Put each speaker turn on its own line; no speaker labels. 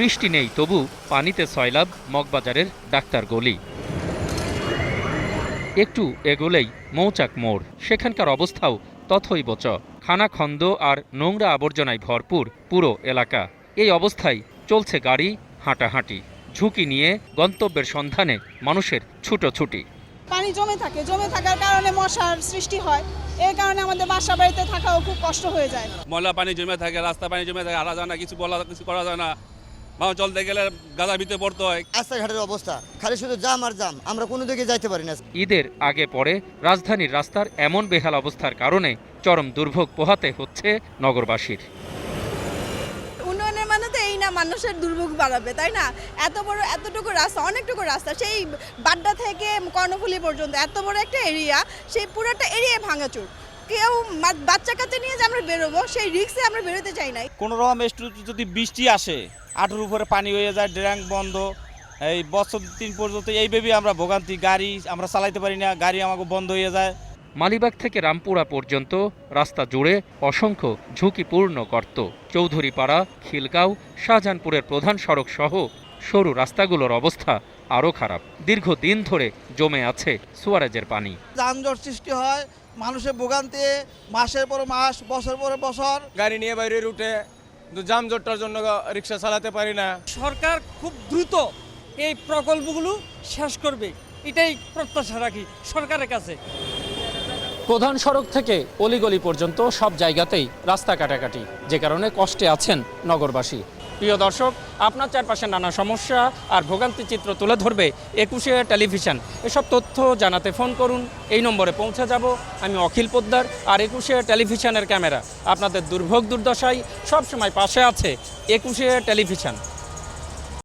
বৃষ্টি নেই তবু পানিতে সয়লাব মগবাজারের ডাক্তার গলি। একটু এগোলেই মৌচাক মোড় সেখানকার অবস্থাও তথৈবচ খানাখন্দ আর নোংরা আবর্জনায় ভরপুর পুরো এলাকা। এই অবস্থায় চলছে গাড়ি হাঁটাহাঁটি ঝুঁকি নিয়ে গন্তব্যের সন্ধানে মানুষের ছুটোছুটি
পানি জমে থাকে জমে থাকার কারণে মশার সৃষ্টি হয়। এই কারণে আমাদের বাসা বাড়িতে থাকাও খুব কষ্ট হয়ে যায়।
ময়লা পানি জমে থাকে রাস্তা পানি জমে থাকে যায় না কিছু বলা কিছু করা যায় না। মানুষ চলতে গেলে গাদা ভিতরে পড়তে হয়।
রাস্তাঘাটের অবস্থা। খালি শুধু জাম আর জাম। আমরা কোনো দিকে যাইতে পারি না।
ঈদের আগে পরে রাজধানীর রাস্তার এমন বেহাল অবস্থার কারণে চরম দুর্ভোগ পোহাতে হচ্ছে নগরবাসীর।
উন্নয়নের মানে তো এই না মানুষের দুর্ভোগ বাড়াবে তাই না? এত বড় এতটুকু রাস্তা অনেকটুকু রাস্তা সেই বাড্ডা থেকে কর্ণফুলি পর্যন্ত এত বড় একটা এরিয়া সেই পুরোটা এরিয়া ভাঙাচুর। কেউ বাচ্চা কাচ্চা নিয়ে যে আমরা বেরোবো সেই রিক্সে আমরা বেরোতে চাই না
কোনো রকম একটু যদি বৃষ্টি আসে আঁটুর উপরে পানি হয়ে যায় ড্যাং বন্ধ। এই বছর দিন পর্যন্ত এইভাবেই আমরা ভোগান্তি গাড়ি আমরা চালাইতে পারি না গাড়ি আমাকে বন্ধ হয়ে যায়।
মালিবাগ থেকে রামপুরা পর্যন্ত রাস্তা জুড়ে অসংখ্য ঝুঁকিপূর্ণ গর্ত। চৌধুরীপাড়া খিলগাঁও শাহজাহানপুরের প্রধান সড়ক সহ সরু রাস্তাগুলোর অবস্থা আরও খারাপ। দীর্ঘদিন ধরে জমে আছে সুয়ারেজের পানি।
যানজট সৃষ্টি হয় মানুষের ভোগান্তি মাসের পর মাস বছর পর বছর।
গাড়ি নিয়ে বাইরে রুটে কিন্তু যানজটটার জন্য রিক্সা চালাতে পারি না।
সরকার খুব দ্রুত এই প্রকল্পগুলো শেষ করবে। এটাই প্রত্যাশা রাখি সরকারের কাছে।
প্রধান সড়ক থেকে অলিগলি পর্যন্ত সব জায়গাতেই রাস্তা কাটাকাটি যে কারণে কষ্টে আছেন নগরবাসী। প্রিয় দর্শক, আপনার চারপাশে নানা সমস্যা আর ভোগান্তি চিত্র তুলে ধরবে একুশে টেলিভিশন। এসব তথ্য জানাতে ফোন করুন, এই নম্বরে পৌঁছে যাব। আমি অখিল পোদ্দার আর একুশে টেলিভিশনের ক্যামেরা। আপনাদের দুর্ভোগ দুর্দশায় সবসময় পাশে আছে একুশে টেলিভিশন।